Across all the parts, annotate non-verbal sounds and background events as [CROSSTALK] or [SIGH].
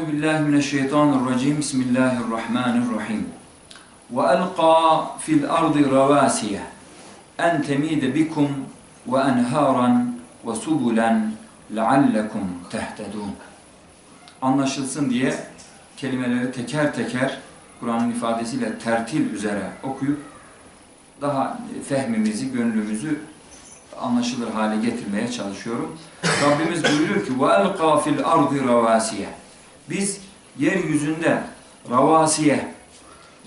Euzubillahimineşşeytanirracim. Bismillahirrahmanirrahim. Ve elqa fil ardı ravasiye en temide bikum ve enharan ve subulen leallekum tehtedun. Anlaşılsın diye kelimeleri teker teker Kur'an'ın ifadesiyle tertil üzere okuyup daha fehmimizi, gönlümüzü anlaşılır hale getirmeye çalışıyorum. Rabbimiz buyuruyor ki: "Ve elqa fil ardı ravasiye." Biz yeryüzünde ravasiye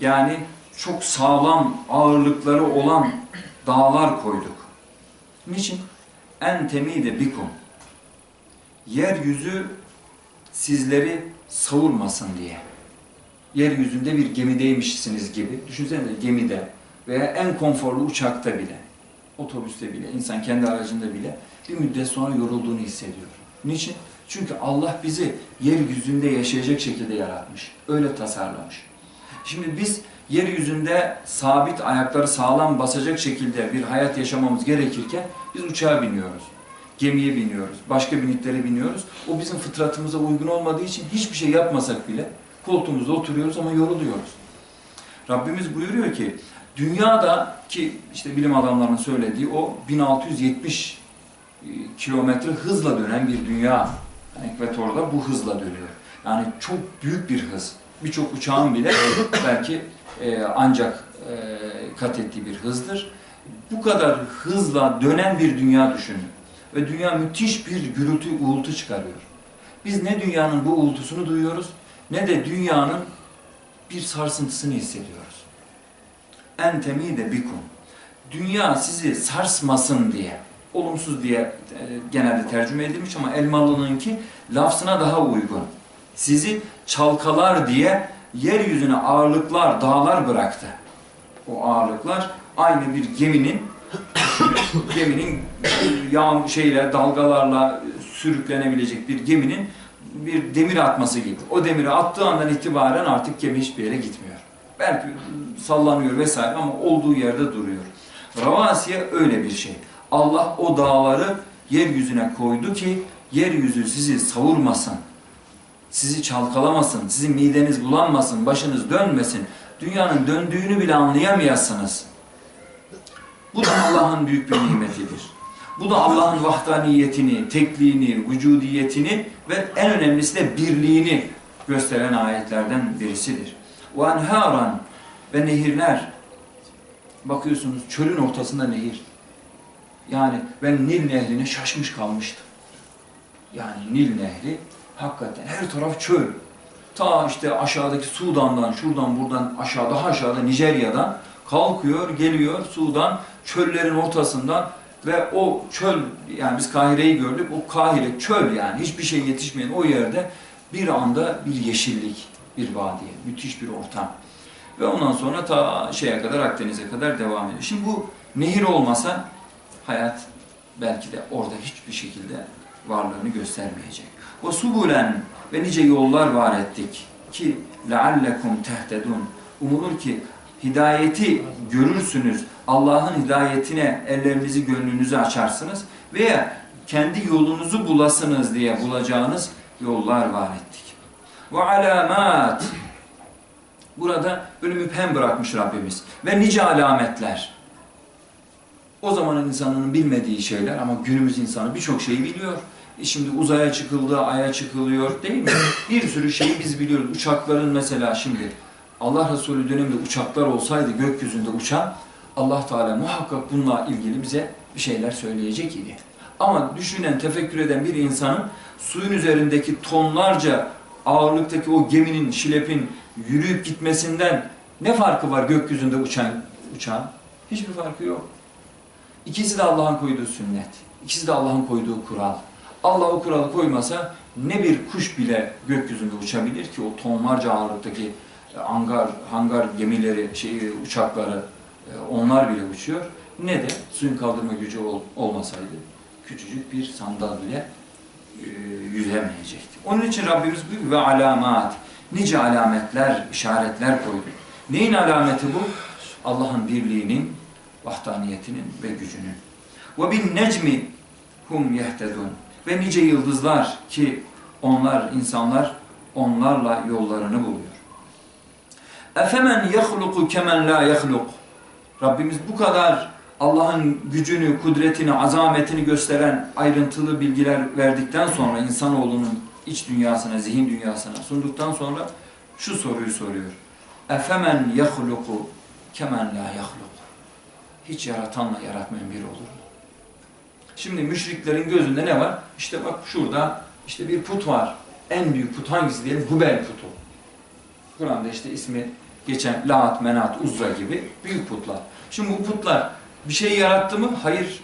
yani çok sağlam ağırlıkları olan dağlar koyduk. Niçin? En temide bikum. Yeryüzü sizleri savurmasın diye. Yeryüzünde bir gemideymişsiniz gibi. Düşünsenize gemide veya en konforlu uçakta bile, otobüste bile, insan kendi aracında bile bir müddet sonra yorulduğunu hissediyor. Niçin? Çünkü Allah bizi yeryüzünde yaşayacak şekilde yaratmış. Öyle tasarlamış. Şimdi biz yeryüzünde sabit ayakları sağlam basacak şekilde bir hayat yaşamamız gerekirken biz uçağa biniyoruz. Gemiye biniyoruz. Başka biniklere biniyoruz. O bizim fıtratımıza uygun olmadığı için hiçbir şey yapmasak bile koltuğumuzda oturuyoruz ama yoruluyoruz. Rabbimiz buyuruyor ki dünyada ki işte bilim adamlarının söylediği o 1670 kilometre hızla dönen bir dünya. Yani ekvatorda bu hızla dönüyor. Yani çok büyük bir hız. Birçok uçağın bile [COUGHS] belki e, ancak e, kat ettiği bir hızdır. Bu kadar hızla dönen bir dünya düşünün. Ve dünya müthiş bir gürültü, uğultu çıkarıyor. Biz ne dünyanın bu uğultusunu duyuyoruz, ne de dünyanın bir sarsıntısını hissediyoruz. En temide bikum. Dünya sizi sarsmasın diye, olumsuz diye e, genelde tercüme edilmiş ama Elmalı'nınki lafzına daha uygun. Sizi çalkalar diye yeryüzüne ağırlıklar, dağlar bıraktı. O ağırlıklar aynı bir geminin [COUGHS] geminin yağ şeyle, dalgalarla sürüklenebilecek bir geminin bir demir atması gibi. O demiri attığı andan itibaren artık gemi hiçbir yere gitmiyor. Belki sallanıyor vesaire ama olduğu yerde duruyor. Ravasiye öyle bir şey. Allah o dağları yeryüzüne koydu ki yeryüzü sizi savurmasın. Sizi çalkalamasın, sizin mideniz bulanmasın, başınız dönmesin. Dünyanın döndüğünü bile anlayamayasınız. Bu da Allah'ın büyük bir nimetidir. Bu da Allah'ın vahdaniyetini, tekliğini, vücudiyetini ve en önemlisi de birliğini gösteren ayetlerden birisidir. وَاَنْهَارًا Ve nehirler. Bakıyorsunuz çölün ortasında nehir. Yani ben Nil nehrine şaşmış kalmıştım. Yani Nil nehri hakikaten her taraf çöl. Ta işte aşağıdaki Sudan'dan, şuradan buradan aşağı, daha aşağıda Nijerya'dan kalkıyor, geliyor Sudan çöllerin ortasından ve o çöl, yani biz Kahire'yi gördük, o Kahire çöl yani hiçbir şey yetişmeyen o yerde bir anda bir yeşillik, bir vadiye, müthiş bir ortam. Ve ondan sonra ta şeye kadar Akdeniz'e kadar devam ediyor. Şimdi bu nehir olmasa hayat belki de orada hiçbir şekilde varlığını göstermeyecek. O subulen ve nice yollar var ettik ki leallekum tehtedun. Umulur ki hidayeti görürsünüz. Allah'ın hidayetine ellerinizi, gönlünüzü açarsınız veya kendi yolunuzu bulasınız diye bulacağınız yollar var ettik. Ve alamat Burada böyle müphem bırakmış Rabbimiz. Ve nice alametler. O zamanın insanının bilmediği şeyler ama günümüz insanı birçok şeyi biliyor. E şimdi uzaya çıkıldı, aya çıkılıyor değil mi? [COUGHS] Bir sürü şeyi biz biliyoruz. Uçakların mesela şimdi Allah Resulü döneminde uçaklar olsaydı gökyüzünde uçan Allah Teala muhakkak bununla ilgili bize bir şeyler söyleyecek idi. Ama düşünen, tefekkür eden bir insanın suyun üzerindeki tonlarca ağırlıktaki o geminin, şilepin yürüyüp gitmesinden ne farkı var gökyüzünde uçan uçağın? Hiçbir farkı yok. İkisi de Allah'ın koyduğu sünnet. İkisi de Allah'ın koyduğu kural. Allah o kuralı koymasa ne bir kuş bile gökyüzünde uçabilir ki o tonlarca ağırlıktaki hangar, hangar gemileri, şey, uçakları onlar bile uçuyor. Ne de suyun kaldırma gücü ol, olmasaydı küçücük bir sandal bile e, yüzemeyecekti. Onun için Rabbimiz büyük ve alamat, nice alametler, işaretler koydu. Neyin alameti bu? Allah'ın birliğinin, vahdaniyetinin ve gücünün. Ve bin necmi hum yehtedun. Ve nice yıldızlar ki onlar, insanlar onlarla yollarını buluyor. Efemen yahluku kemen la yahluk. Rabbimiz bu kadar Allah'ın gücünü, kudretini, azametini gösteren ayrıntılı bilgiler verdikten sonra insanoğlunun iç dünyasına, zihin dünyasına sunduktan sonra şu soruyu soruyor. Efemen yahluku kemen la yahluk. Hiç yaratanla yaratmayan biri olur mu? Şimdi müşriklerin gözünde ne var? İşte bak şurada işte bir put var. En büyük put hangisi diyelim? Hubel putu. Kur'an'da işte ismi geçen Lat, Menat, Uzza gibi büyük putlar. Şimdi bu putlar bir şey yarattı mı? Hayır.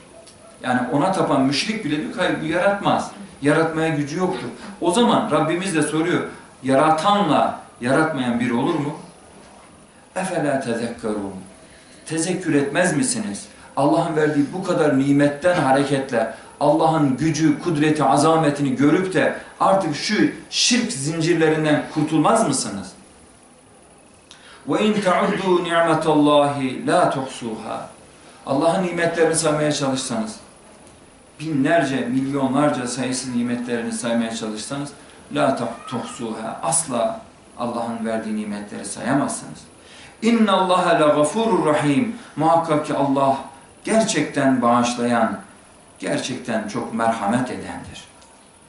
Yani ona tapan müşrik bile diyor hayır bu yaratmaz. Yaratmaya gücü yoktur. O zaman Rabbimiz de soruyor. Yaratanla yaratmayan biri olur mu? Efela tezekkerun Tezekkür etmez misiniz? Allah'ın verdiği bu kadar nimetten hareketle Allah'ın gücü, kudreti, azametini görüp de artık şu şirk zincirlerinden kurtulmaz mısınız? وَاِنْ تَعُدُّوا نِعْمَةَ اللّٰهِ لَا تُحْسُوهَا Allah'ın nimetlerini saymaya çalışsanız, binlerce, milyonlarca sayısız nimetlerini saymaya çalışsanız, la tuhsuha asla Allah'ın verdiği nimetleri sayamazsınız. Allaha la gafurur rahim. Muhakkak ki Allah gerçekten bağışlayan, gerçekten çok merhamet edendir.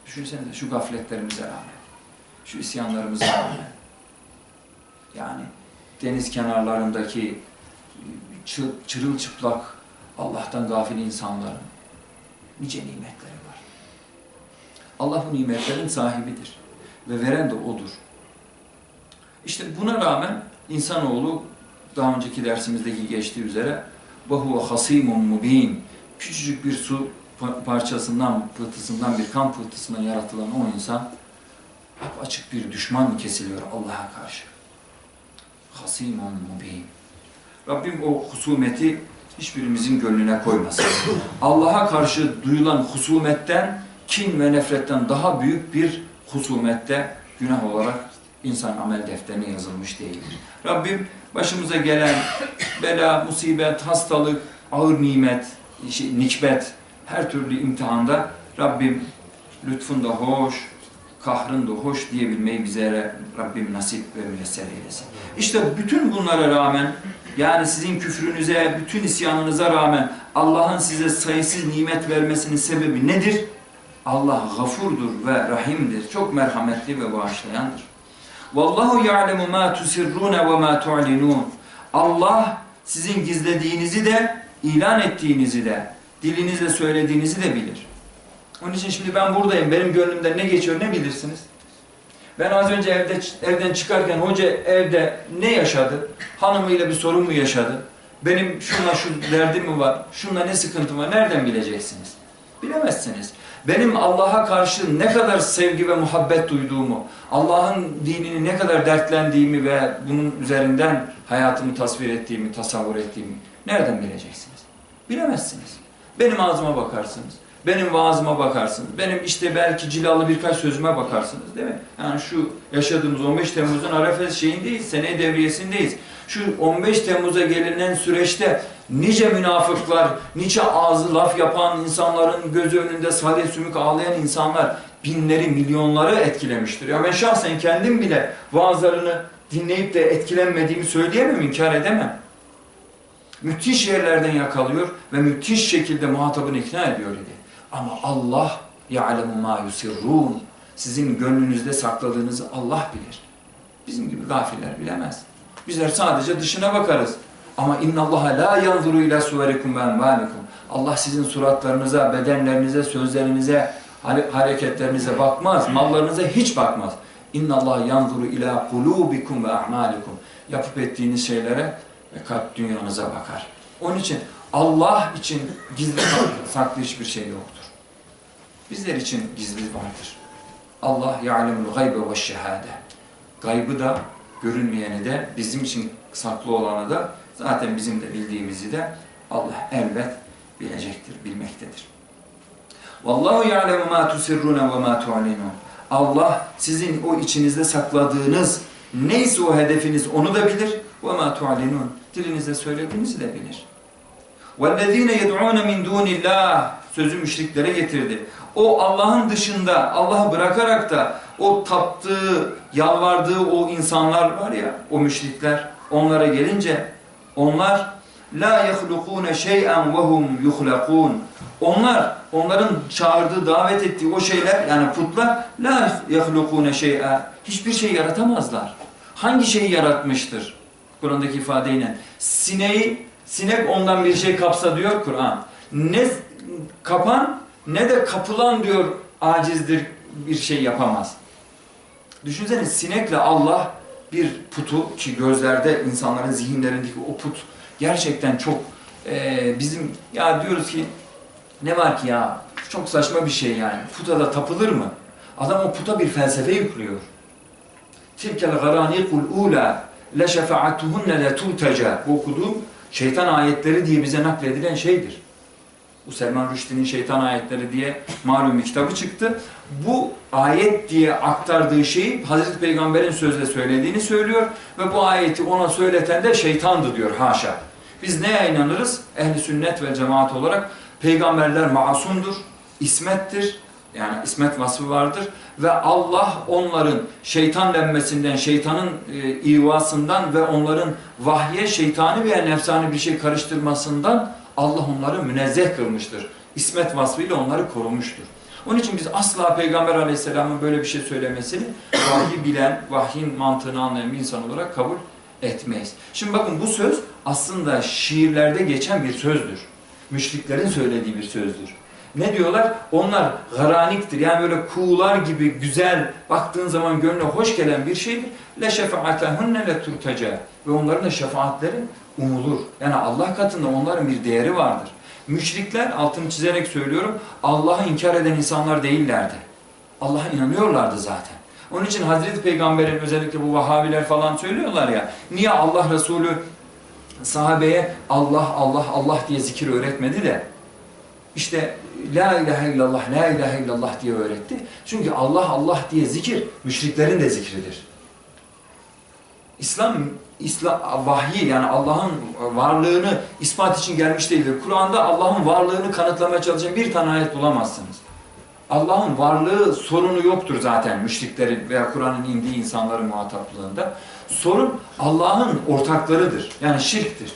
Düşünsenize şu gafletlerimize rağmen, şu isyanlarımıza rağmen. Yani deniz kenarlarındaki çı- çırılçıplak Allah'tan gafil insanların nice nimetleri var. Allah bu nimetlerin sahibidir ve veren de O'dur. İşte buna rağmen insanoğlu daha önceki dersimizdeki geçtiği üzere وَهُوَ خَصِيمٌ مُب۪ينٌ Küçücük bir su pa- parçasından, pıhtısından, bir kan pıhtısından yaratılan o insan açık bir düşman kesiliyor Allah'a karşı. خَصِيمٌ مُب۪ينٌ Rabbim o husumeti hiçbirimizin gönlüne koymasın. Allah'a karşı duyulan husumetten, kin ve nefretten daha büyük bir husumette günah olarak insan amel defterine yazılmış değildir. Rabbim başımıza gelen [COUGHS] bela, musibet, hastalık, ağır nimet, nikbet, her türlü imtihanda Rabbim lütfun da hoş, kahrın da hoş diyebilmeyi bize Rabbim nasip ve müyesser eylesin. İşte bütün bunlara rağmen yani sizin küfrünüze, bütün isyanınıza rağmen Allah'ın size sayısız nimet vermesinin sebebi nedir? Allah gafurdur ve rahimdir. Çok merhametli ve bağışlayandır. Vallahu ya'lemu ma tusirrun ve ma tu'linun. Allah sizin gizlediğinizi de, ilan ettiğinizi de, dilinizle söylediğinizi de bilir. Onun için şimdi ben buradayım. Benim gönlümden ne geçiyor ne bilirsiniz? Ben az önce evde evden çıkarken hoca evde ne yaşadı? Hanımıyla bir sorun mu yaşadı? Benim şunla şu derdim mi var? Şunla ne sıkıntım var? Nereden bileceksiniz? Bilemezsiniz. Benim Allah'a karşı ne kadar sevgi ve muhabbet duyduğumu, Allah'ın dinini ne kadar dertlendiğimi ve bunun üzerinden hayatımı tasvir ettiğimi, tasavvur ettiğimi nereden bileceksiniz? Bilemezsiniz. Benim ağzıma bakarsınız. Benim vaazıma bakarsınız. Benim işte belki cilalı birkaç sözüme bakarsınız değil mi? Yani şu yaşadığımız 15 Temmuz'un Arafes şeyindeyiz, sene devriyesindeyiz. Şu 15 Temmuz'a gelinen süreçte nice münafıklar, nice ağzı laf yapan insanların gözü önünde salih sümük ağlayan insanlar binleri, milyonları etkilemiştir. Ya ben şahsen kendim bile vaazlarını dinleyip de etkilenmediğimi söyleyemem, inkar edemem. Müthiş yerlerden yakalıyor ve müthiş şekilde muhatabını ikna ediyor idi. Ama Allah ya'lemu ma yusirrun. Sizin gönlünüzde sakladığınızı Allah bilir. Bizim gibi gafiller bilemez. Bizler sadece dışına bakarız. Ama inna Allah la yanzuru ila suverikum ve envalikum. Allah sizin suratlarınıza, bedenlerinize, sözlerinize, hareketlerinize bakmaz. Mallarınıza hiç bakmaz. İnna Allah yanzuru ila kulubikum ve a'malikum. Yapıp ettiğiniz şeylere ve kalp dünyanıza bakar. Onun için Allah için gizli [COUGHS] saklı hiçbir şey yoktur. Bizler için gizli vardır. Allah ya'lemul gaybe ve şehade. Gaybı da, görünmeyeni de, bizim için saklı olanı da, zaten bizim de bildiğimizi de Allah elbet bilecektir, bilmektedir. Vallahu ya'lemu ma tusirruna ve ma tu'linun. Allah sizin o içinizde sakladığınız neyse o hedefiniz onu da bilir. Ve ma tu'linun. Dilinizde söylediğinizi de bilir. وَالَّذ۪ينَ يَدْعُونَ مِنْ دُونِ اللّٰهِ Sözü müşriklere getirdi. O Allah'ın dışında, Allah'ı bırakarak da o taptığı, yalvardığı o insanlar var ya, o müşrikler, onlara gelince onlar la yahlukune şey'en ve hum yuhlakun. Onlar, onların çağırdığı, davet ettiği o şeyler, yani putlar la yahlukune şey'en. Hiçbir şey yaratamazlar. Hangi şeyi yaratmıştır? Kur'an'daki ifadeyle. Sineği, sinek ondan bir şey kapsa diyor Kur'an. Ne kapan ne de kapılan diyor acizdir bir şey yapamaz. Düşünsene sinekle Allah bir putu ki gözlerde insanların zihinlerindeki o put gerçekten çok e, bizim ya diyoruz ki ne var ki ya çok saçma bir şey yani puta da tapılır mı? Adam o puta bir felsefe yüklüyor. Tilkel garanikul ula le şefaatuhunne le turteca. Bu okuduğum şeytan ayetleri diye bize nakledilen şeydir. Bu Selman Rushdie'nin şeytan ayetleri diye malum bir kitabı çıktı. Bu ayet diye aktardığı şeyi Hazreti Peygamber'in sözle söylediğini söylüyor ve bu ayeti ona söyleten de şeytandı diyor haşa. Biz neye inanırız? Ehli sünnet ve cemaat olarak peygamberler masumdur, ismettir. Yani ismet vasfı vardır ve Allah onların şeytan denmesinden, şeytanın e, ivasından ve onların vahye şeytani veya nefsani bir şey karıştırmasından Allah onları münezzeh kılmıştır. İsmet vasfıyla onları korumuştur. Onun için biz asla Peygamber Aleyhisselam'ın böyle bir şey söylemesini [COUGHS] vahyi bilen, vahyin mantığını anlayan bir insan olarak kabul etmeyiz. Şimdi bakın bu söz aslında şiirlerde geçen bir sözdür. Müşriklerin söylediği bir sözdür. Ne diyorlar? Onlar garaniktir. Yani böyle kuğular gibi güzel, baktığın zaman gönlüne hoş gelen bir şeydir. Le şefaatehunne le turteca. Ve onların da şefaatleri umulur. Yani Allah katında onların bir değeri vardır. Müşrikler, altını çizerek söylüyorum, Allah'ı inkar eden insanlar değillerdi. Allah'a inanıyorlardı zaten. Onun için Hazreti Peygamber'in özellikle bu Vahabiler falan söylüyorlar ya, niye Allah Resulü sahabeye Allah, Allah, Allah diye zikir öğretmedi de, işte La ilahe illallah, la ilahe illallah diye öğretti. Çünkü Allah, Allah diye zikir, müşriklerin de zikridir. İslam, İslam vahyi yani Allah'ın varlığını ispat için gelmiş değildir. Kur'an'da Allah'ın varlığını kanıtlamaya çalışan bir tane ayet bulamazsınız. Allah'ın varlığı sorunu yoktur zaten müşriklerin veya Kur'an'ın indiği insanların muhataplığında. Sorun Allah'ın ortaklarıdır. Yani şirktir.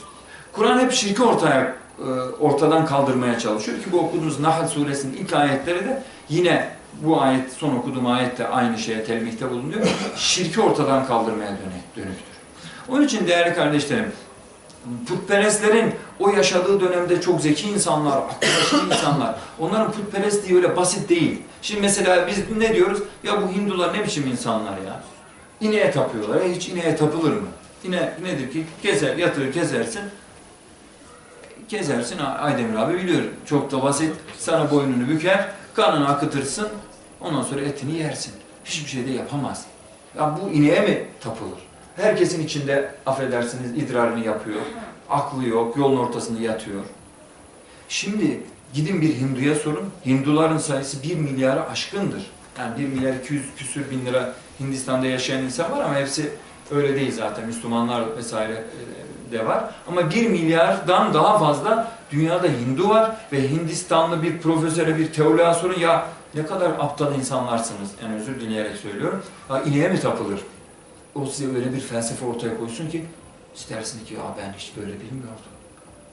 Kur'an hep şirki ortaya e, ortadan kaldırmaya çalışıyor ki bu okuduğunuz Nahl suresinin ilk ayetleri de yine bu ayet son okuduğum ayette aynı şeye telmihte bulunuyor. Şirki ortadan kaldırmaya dönüktür. Onun için değerli kardeşlerim putperestlerin o yaşadığı dönemde çok zeki insanlar, başında [COUGHS] insanlar. Onların putperestliği öyle basit değil. Şimdi mesela biz ne diyoruz? Ya bu Hindular ne biçim insanlar ya? İneğe tapıyorlar. Ya hiç ineğe tapılır mı? İne nedir ki? Keser, yatırır, kesersin. Kezersin. Aydemir abi biliyor. Çok da basit. Sana boynunu büker, kanını akıtırsın. Ondan sonra etini yersin. Hiçbir şey de yapamaz. Ya bu ineğe mi tapılır? Herkesin içinde affedersiniz idrarını yapıyor. Aklı yok, yolun ortasında yatıyor. Şimdi gidin bir Hindu'ya sorun. Hinduların sayısı 1 milyara aşkındır. Yani 1 milyar 200 küsür bin lira Hindistan'da yaşayan insan var ama hepsi öyle değil zaten. Müslümanlar vesaire de var. Ama 1 milyardan daha fazla dünyada Hindu var ve Hindistanlı bir profesöre, bir teoloğa sorun ya ne kadar aptal insanlarsınız. Yani özür dileyerek söylüyorum. Ya ineğe mi tapılır? O size öyle bir felsefe ortaya koysun ki istersin ki ya ben hiç böyle bilmiyordum.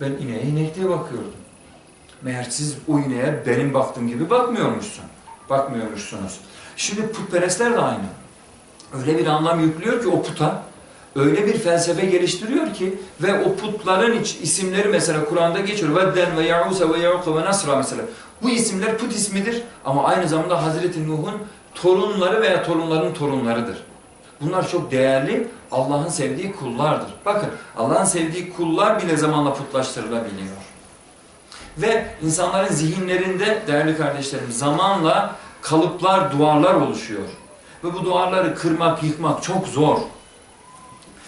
Ben ineğe inek bakıyordum. Meğer siz o ineğe benim baktığım gibi bakmıyormuşsun. Bakmıyormuşsunuz. Şimdi putperestler de aynı. Öyle bir anlam yüklüyor ki o puta, öyle bir felsefe geliştiriyor ki ve o putların iç, isimleri mesela Kur'an'da geçiyor. Vedden ve Ya'use ve Ya'uka ve Nasra mesela. Bu isimler put ismidir ama aynı zamanda Hazreti Nuh'un torunları veya torunların torunlarıdır. Bunlar çok değerli, Allah'ın sevdiği kullardır. Bakın, Allah'ın sevdiği kullar bile zamanla putlaştırılabiliyor. Ve insanların zihinlerinde, değerli kardeşlerim, zamanla kalıplar, duvarlar oluşuyor. Ve bu duvarları kırmak, yıkmak çok zor.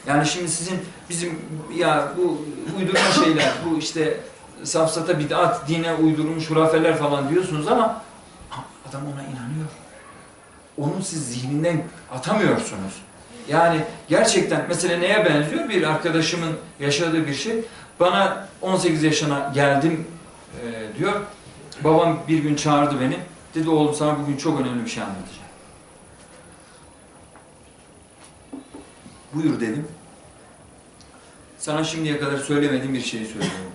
Yani şimdi sizin, bizim, ya bu uydurma şeyler, bu işte safsata bid'at, dine uydurulmuş hurafeler falan diyorsunuz ama adam ona inanıyor onu siz zihninden atamıyorsunuz. Yani gerçekten mesela neye benziyor? Bir arkadaşımın yaşadığı bir şey. Bana 18 yaşına geldim e, diyor. Babam bir gün çağırdı beni. Dedi oğlum sana bugün çok önemli bir şey anlatacağım. Buyur dedim. Sana şimdiye kadar söylemediğim bir şeyi söylüyorum.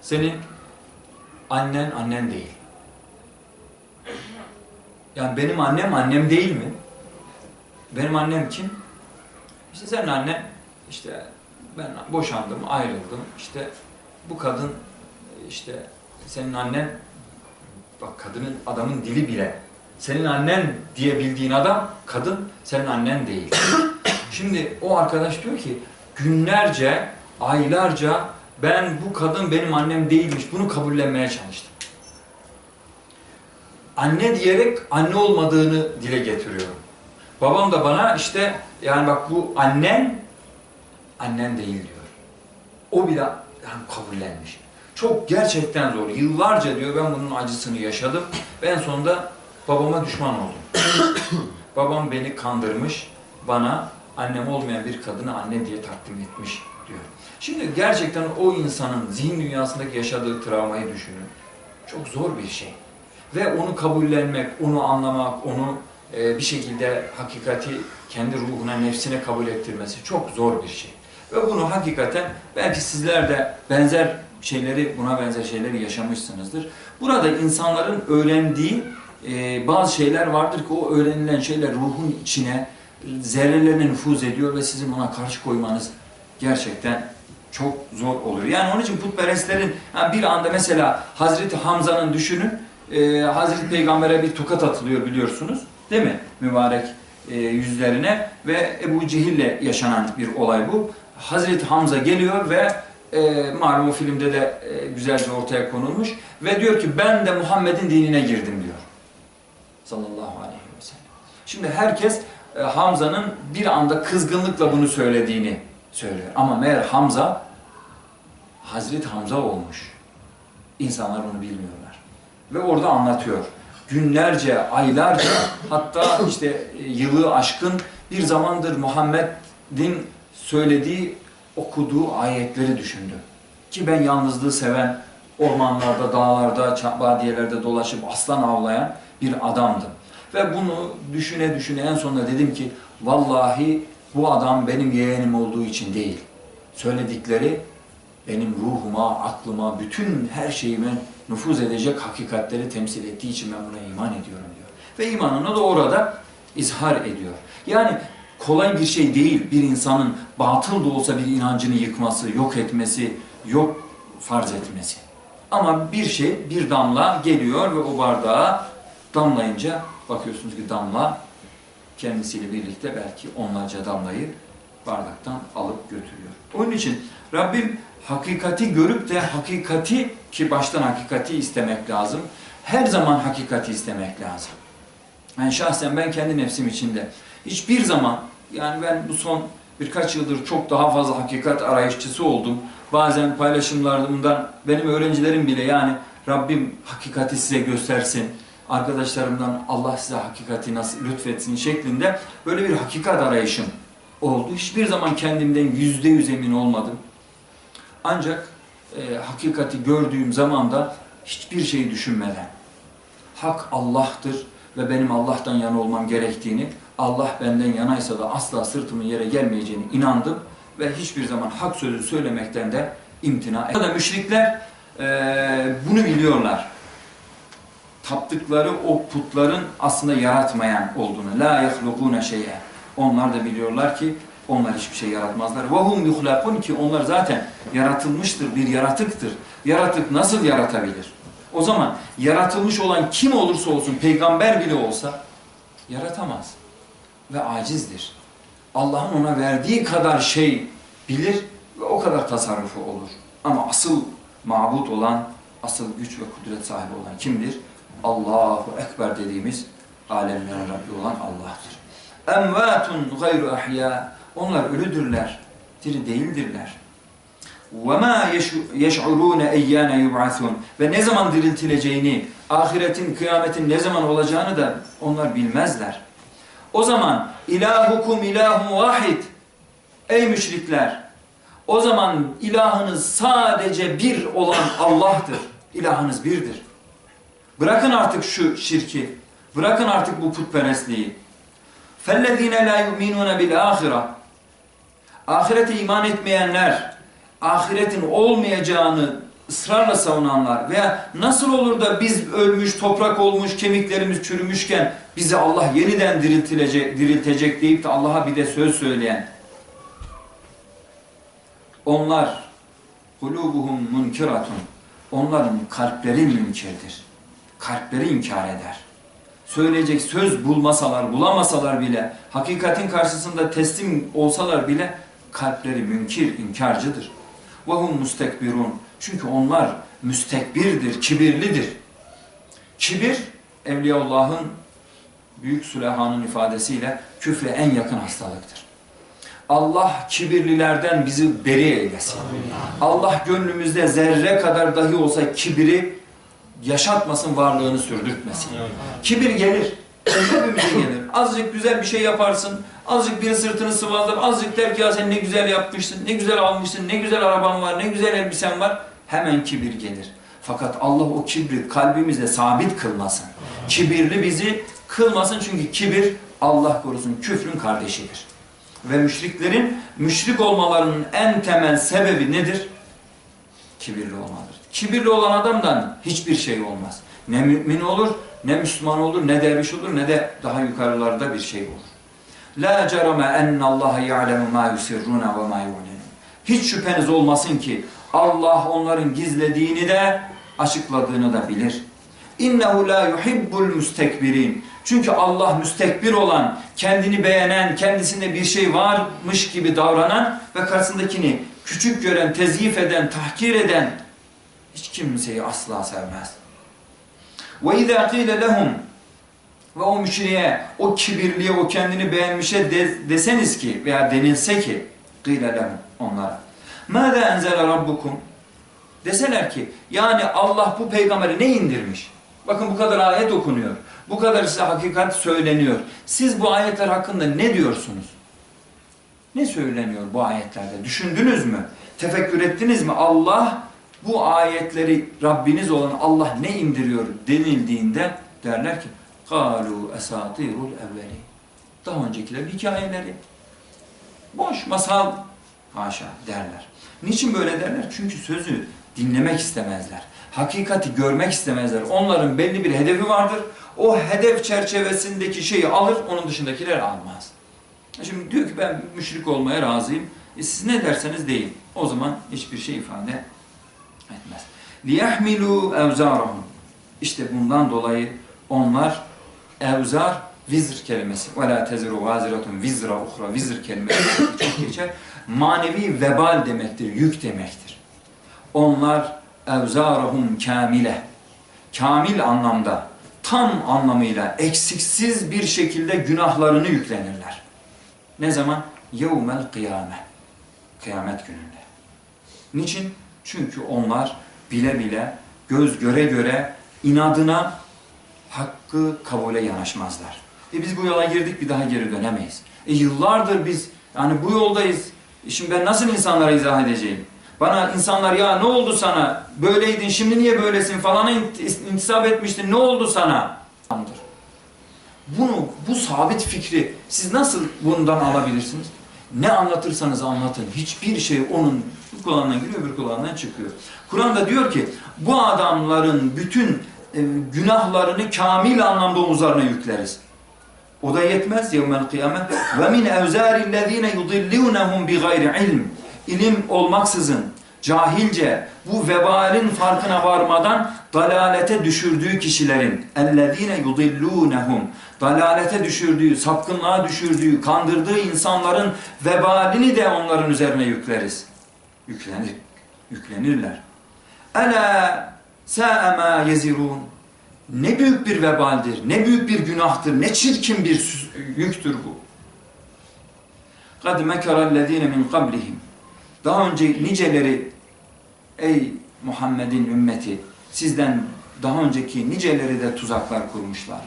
Senin annen annen değil. Yani benim annem annem değil mi? Benim annem kim? İşte senin annen işte ben boşandım, ayrıldım. İşte bu kadın işte senin annen bak kadının adamın dili bile senin annen diye bildiğin adam kadın senin annen değil. [COUGHS] Şimdi o arkadaş diyor ki günlerce, aylarca ben bu kadın benim annem değilmiş bunu kabullenmeye çalıştım. Anne diyerek anne olmadığını dile getiriyorum. Babam da bana işte yani bak bu annen annen değil diyor. O bile yani kabullenmiş. Çok gerçekten zor. Yıllarca diyor ben bunun acısını yaşadım. Ben sonunda babama düşman oldum. [COUGHS] Babam beni kandırmış, bana annem olmayan bir kadını anne diye takdim etmiş diyor. Şimdi gerçekten o insanın zihin dünyasındaki yaşadığı travmayı düşünün. Çok zor bir şey. Ve onu kabullenmek, onu anlamak, onu e, bir şekilde hakikati kendi ruhuna, nefsine kabul ettirmesi çok zor bir şey. Ve bunu hakikaten belki sizler de benzer şeyleri, buna benzer şeyleri yaşamışsınızdır. Burada insanların öğrendiği e, bazı şeyler vardır ki o öğrenilen şeyler ruhun içine zerrelerine nüfuz ediyor ve sizin ona karşı koymanız gerçekten çok zor oluyor. Yani onun için putperestlerin ha, bir anda mesela Hazreti Hamza'nın düşünün e, Hazreti Peygamber'e bir tokat atılıyor biliyorsunuz değil mi? Mübarek e, yüzlerine ve Ebu Cehil'le yaşanan bir olay bu. Hazreti Hamza geliyor ve e, malum o filmde de e, güzelce ortaya konulmuş ve diyor ki ben de Muhammed'in dinine girdim diyor. Sallallahu aleyhi ve sellem. Şimdi herkes e, Hamza'nın bir anda kızgınlıkla bunu söylediğini söylüyor. Ama meğer Hamza Hazreti Hamza olmuş. İnsanlar bunu bilmiyorlar. Ve orada anlatıyor. Günlerce, aylarca hatta işte e, yılı aşkın bir zamandır Muhammed'in söylediği, okuduğu ayetleri düşündü. Ki ben yalnızlığı seven, ormanlarda, dağlarda, vadiyelerde dolaşıp aslan avlayan bir adamdım. Ve bunu düşüne düşüne en sonunda dedim ki vallahi bu adam benim yeğenim olduğu için değil. Söyledikleri benim ruhuma, aklıma, bütün her şeyime nüfuz edecek hakikatleri temsil ettiği için ben buna iman ediyorum diyor. Ve imanını da orada izhar ediyor. Yani kolay bir şey değil bir insanın batıl da olsa bir inancını yıkması, yok etmesi, yok farz etmesi. Ama bir şey, bir damla geliyor ve o bardağa damlayınca bakıyorsunuz ki damla kendisiyle birlikte belki onlarca damlayı bardaktan alıp götürüyor. Onun için Rabbim hakikati görüp de hakikati ki baştan hakikati istemek lazım. Her zaman hakikati istemek lazım. Yani şahsen ben kendi nefsim içinde hiçbir zaman yani ben bu son birkaç yıldır çok daha fazla hakikat arayışçısı oldum. Bazen paylaşımlarımdan benim öğrencilerim bile yani Rabbim hakikati size göstersin. Arkadaşlarımdan Allah size hakikati nasıl lütfetsin şeklinde böyle bir hakikat arayışım oldu. Hiçbir zaman kendimden yüzde yüz emin olmadım. Ancak e, hakikati gördüğüm zaman da hiçbir şeyi düşünmeden hak Allah'tır ve benim Allah'tan yana olmam gerektiğini, Allah benden yanaysa da asla sırtımın yere gelmeyeceğini inandım ve hiçbir zaman hak sözü söylemekten de imtina ettim. Burada müşrikler e, bunu biliyorlar. Taptıkları o putların aslında yaratmayan olduğunu. La yahlukune şey'e. Onlar da biliyorlar ki onlar hiçbir şey yaratmazlar. Hum yuhlakun ki onlar zaten yaratılmıştır, bir yaratıktır. Yaratık nasıl yaratabilir? O zaman yaratılmış olan kim olursa olsun, peygamber bile olsa yaratamaz. Ve acizdir. Allah'ın ona verdiği kadar şey bilir ve o kadar tasarrufu olur. Ama asıl mabut olan, asıl güç ve kudret sahibi olan kimdir? Allahu Ekber dediğimiz alemlerin Rabbi olan Allah'tır. Emvatun gayru ahya. Onlar ölüdürler, diri değildirler. وَمَا يَشْعُرُونَ اَيَّانَ يُبْعَثُونَ Ve ne zaman diriltileceğini, ahiretin, kıyametin ne zaman olacağını da onlar bilmezler. O zaman ilahukum ilahun vahid. Ey müşrikler! O zaman ilahınız sadece bir olan Allah'tır. İlahınız birdir. Bırakın artık şu şirki. Bırakın artık bu putperestliği. فَالَّذ۪ينَ لَا يُؤْمِنُونَ بِالْآخِرَةِ ahirete iman etmeyenler, ahiretin olmayacağını ısrarla savunanlar veya nasıl olur da biz ölmüş, toprak olmuş, kemiklerimiz çürümüşken bizi Allah yeniden diriltilecek, diriltecek deyip de Allah'a bir de söz söyleyen onlar kulubuhum munkiratun onların kalpleri münkirdir. Kalpleri inkar eder. Söyleyecek söz bulmasalar, bulamasalar bile, hakikatin karşısında teslim olsalar bile kalpleri münkir, inkarcıdır. وَهُمْ mustekbirun. Çünkü onlar müstekbirdir, kibirlidir. Kibir, Evliyaullah'ın Büyük Süleyhan'ın ifadesiyle küfre en yakın hastalıktır. Allah kibirlilerden bizi beri eylesin. Allah gönlümüzde zerre kadar dahi olsa kibiri yaşatmasın, varlığını sürdürtmesin. Kibir gelir. Hepimize gelir. Azıcık güzel bir şey yaparsın. Azıcık bir sırtını sıvazlar. Azıcık der ki ya sen ne güzel yapmışsın, ne güzel almışsın, ne güzel araban var, ne güzel elbisen var. Hemen kibir gelir. Fakat Allah o kibri kalbimizde sabit kılmasın. Kibirli bizi kılmasın çünkü kibir Allah korusun küfrün kardeşidir. Ve müşriklerin müşrik olmalarının en temel sebebi nedir? Kibirli olmadır. Kibirli olan adamdan hiçbir şey olmaz. Ne mümin olur, ne Müslüman olur, ne derviş olur, ne de daha yukarılarda bir şey olur. La cerame enne Allah ya'lemu ma yusirruna ve ma. Hiç şüpheniz olmasın ki Allah onların gizlediğini de açıkladığını da bilir. İnnehu la yuhibbul müstekbirin. Çünkü Allah müstekbir olan, kendini beğenen, kendisinde bir şey varmış gibi davranan ve karşısındakini küçük gören, tezyif eden, tahkir eden hiç kimseyi asla sevmez. İzâ qîle lehum ve o müşriye, o kibirliye, o kendini beğenmişe de, deseniz ki veya denilse ki qîle lehum onlara. Mâdâ enzele rabbukum deseler ki yani Allah bu peygamberi ne indirmiş? Bakın bu kadar ayet okunuyor. Bu kadar size hakikat söyleniyor. Siz bu ayetler hakkında ne diyorsunuz? Ne söyleniyor bu ayetlerde? Düşündünüz mü? Tefekkür ettiniz mi? Allah bu ayetleri Rabbiniz olan Allah ne indiriyor denildiğinde derler ki قَالُوا اَسَاطِيرُ الْاَوَّلِينَ Daha öncekiler hikayeleri. Boş masal. Haşa derler. Niçin böyle derler? Çünkü sözü dinlemek istemezler. Hakikati görmek istemezler. Onların belli bir hedefi vardır. O hedef çerçevesindeki şeyi alır, onun dışındakiler almaz. Şimdi diyor ki ben müşrik olmaya razıyım. E siz ne derseniz deyin. O zaman hiçbir şey ifade etmez. لِيَحْمِلُوا اَوْزَارَهُمْ İşte bundan dolayı onlar evzar, vizr kelimesi. وَلَا تَزِرُوا غَازِرَةٌ vizra uhra, vizr kelimesi çok geçer. Manevi vebal demektir, yük demektir. Onlar evzarahum kamile. Kamil anlamda, tam anlamıyla, eksiksiz bir şekilde günahlarını yüklenirler. Ne zaman? Yevmel kıyame. Kıyamet gününde. Niçin? Çünkü onlar bile bile, göz göre göre inadına hakkı kabule yanaşmazlar. E biz bu yola girdik bir daha geri dönemeyiz. E yıllardır biz yani bu yoldayız. E şimdi ben nasıl insanlara izah edeceğim? Bana insanlar ya ne oldu sana? Böyleydin şimdi niye böylesin falana intisap etmiştin ne oldu sana? Bunu, bu sabit fikri siz nasıl bundan alabilirsiniz? Ne anlatırsanız anlatın. Hiçbir şey onun bir kulağından giriyor, bir kulağından çıkıyor. Kur'an'da diyor ki bu adamların bütün e, günahlarını kamil anlamda omuzlarına yükleriz. O da yetmez yevmel kıyamet. Ve min evzârillezîne yudillûnehum bi gayri ilm. İlim olmaksızın, cahilce, bu vebalin farkına varmadan dalalete düşürdüğü kişilerin ellezîne yudillûnehum dalalete düşürdüğü, sapkınlığa düşürdüğü, kandırdığı insanların vebalini de onların üzerine yükleriz yüklenir, yüklenirler. Ela sa'ama yezirun. Ne büyük bir vebaldir, ne büyük bir günahtır, ne çirkin bir yüktür bu. Kad mekerellezine min qablihim. Daha önce niceleri ey Muhammed'in ümmeti sizden daha önceki niceleri de tuzaklar kurmuşlar.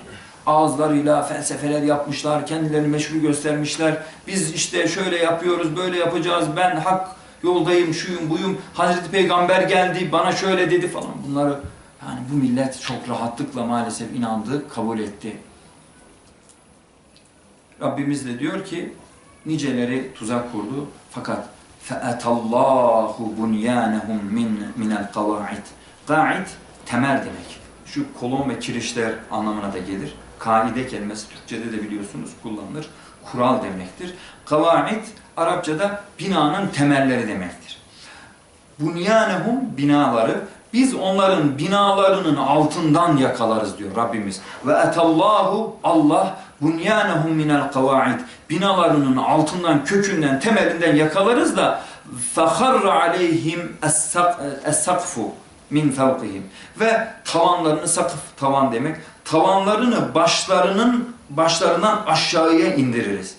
Ağızlarıyla felsefeler yapmışlar, kendilerini meşru göstermişler. Biz işte şöyle yapıyoruz, böyle yapacağız, ben hak yoldayım, şuyum, buyum, Hazreti Peygamber geldi, bana şöyle dedi falan. Bunları yani bu millet çok rahatlıkla maalesef inandı, kabul etti. Rabbimiz de diyor ki niceleri tuzak kurdu. Fakat فَاَتَاللّٰهُ بُنْيَانَهُمْ مِنْ مِنَ الْقَوَاعِدِ Gaid temel demek. Şu kolon ve kirişler anlamına da gelir. Kaide kelimesi Türkçe'de de biliyorsunuz kullanılır. Kural demektir. Kavaid Arapçada binanın temelleri demektir. Bunyanehum binaları biz onların binalarının altından yakalarız diyor Rabbimiz. Ve etallahu Allah bunyanehum minel kavaid binalarının altından kökünden temelinden yakalarız da feharra aleyhim es-sakfu min fevkihim ve tavanlarını sakıf tavan demek tavanlarını başlarının başlarından aşağıya indiririz.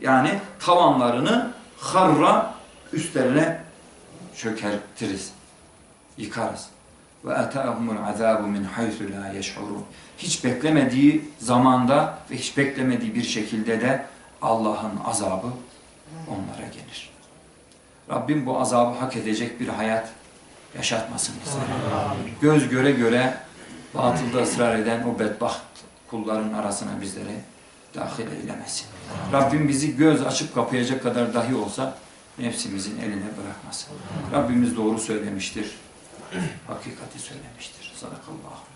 Yani tavanlarını harra üstlerine çökertiriz, yıkarız. Ve etâhumul azâbu min haythu lâ yeş'urûn. Hiç beklemediği zamanda ve hiç beklemediği bir şekilde de Allah'ın azabı onlara gelir. Rabbim bu azabı hak edecek bir hayat yaşatmasın bizlere. Göz göre göre batılda ısrar eden o bedbaht kulların arasına bizleri dahil eylemesin. Rabbim bizi göz açıp kapayacak kadar dahi olsa nefsimizin eline bırakmasın. Rabbimiz doğru söylemiştir. Hakikati söylemiştir. Sadakallahu.